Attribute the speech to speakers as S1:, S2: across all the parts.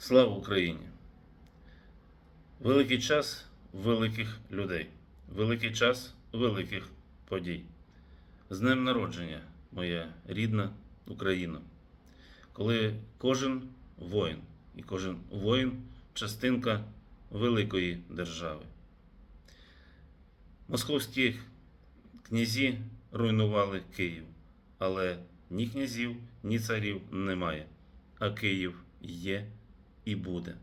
S1: Слава Україні! Великий час великих людей, великий час великих подій. З днем народження, моя рідна Україна, коли кожен воїн і кожен воїн частинка великої держави. Московські князі руйнували Київ, але ні князів, ні царів немає, а Київ є і буде.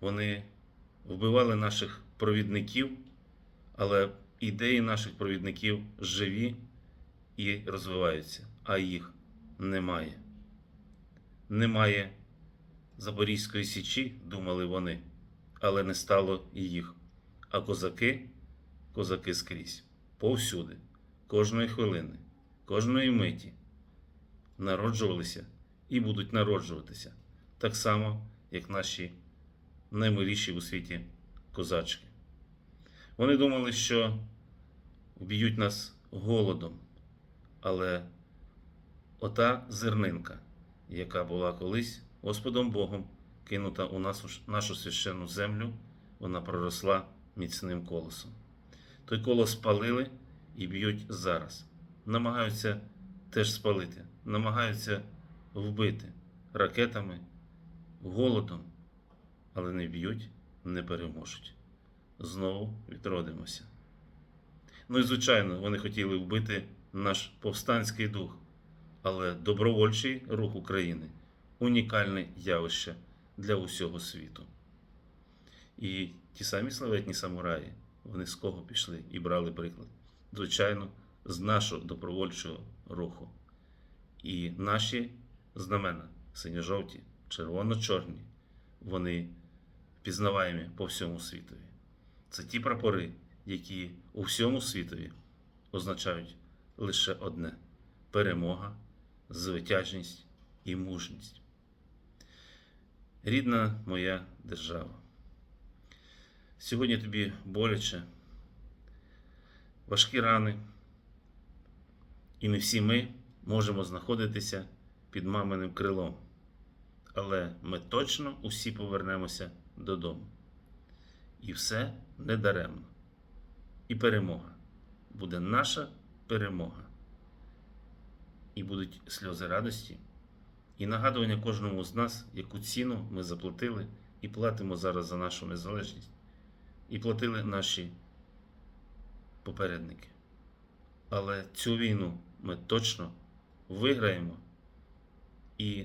S1: Вони вбивали наших провідників, але ідеї наших провідників живі і розвиваються, а їх немає. Немає Запорізької січі, думали вони, але не стало і їх. А козаки, козаки скрізь, повсюди, кожної хвилини, кожної миті народжувалися і будуть народжуватися так само, як наші наймиліші у світі козачки. Вони думали, що вб'ють нас голодом, але ота зернинка, яка була колись Господом Богом кинута у нас, нашу священну землю, вона проросла міцним колосом. Той колос спалили і б'ють зараз. Намагаються теж спалити, намагаються вбити ракетами, голодом, але не б'ють, не переможуть. Знову відродимося. Ну і звичайно, вони хотіли вбити наш повстанський дух, але добровольчий рух України унікальне явище для усього світу. І ті самі славетні самураї, вони з кого пішли і брали приклад. Звичайно, з нашого добровольчого руху. І наші знамена синьо-жовті, червоно-чорні, вони впізнаваємі по всьому світові. Це ті прапори, які у всьому світові означають лише одне перемога, звитяжність і мужність. Рідна моя держава. Сьогодні тобі боляче, важкі рани, і не всі ми можемо знаходитися під маминим крилом. Але ми точно усі повернемося додому. І все не даремно. І перемога буде наша перемога. І будуть сльози радості, і нагадування кожному з нас, яку ціну ми заплатили і платимо зараз за нашу незалежність, і платили наші попередники. Але цю війну ми точно виграємо і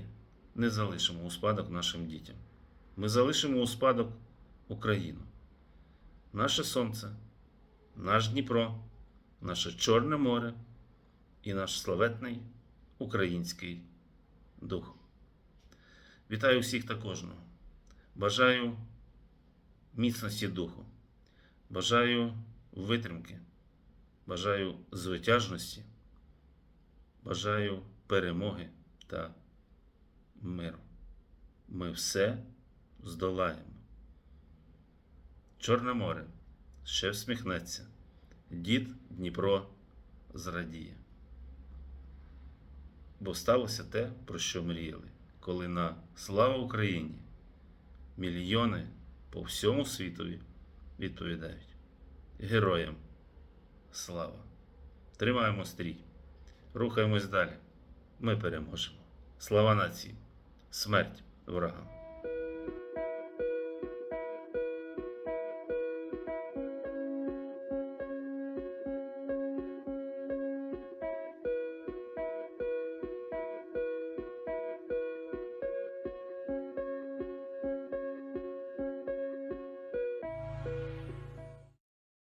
S1: не залишимо у спадок нашим дітям. Ми залишимо у спадок Україну, наше сонце, наш Дніпро, наше Чорне море і наш славетний український дух. Вітаю всіх та кожного. Бажаю міцності духу, бажаю витримки, бажаю звитяжності, бажаю перемоги та миру. Ми все здолаємо. Чорне море ще всміхнеться, дід Дніпро зрадіє. Бо сталося те, про що мріяли, коли на слава Україні мільйони по всьому світові відповідають Героям слава! Тримаємо стрій, рухаємось далі. Ми переможемо. Слава нації! Смерть ворогам!